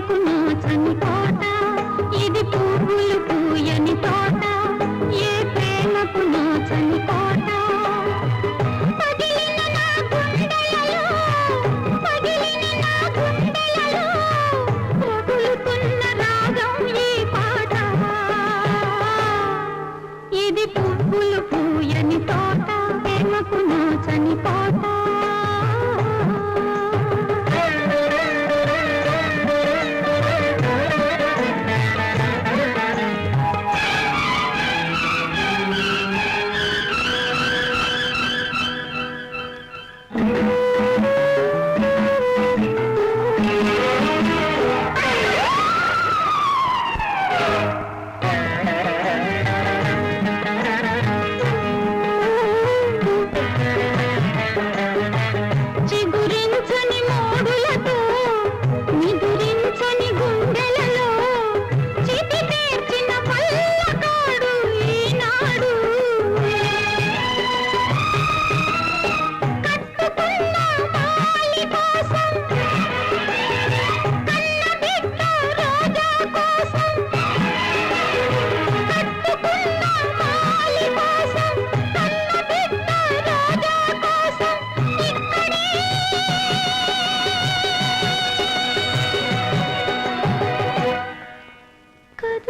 ಕುಮ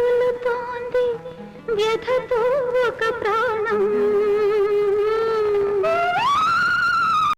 తొలుతోంది వ్యధతో ఒక ప్రాణం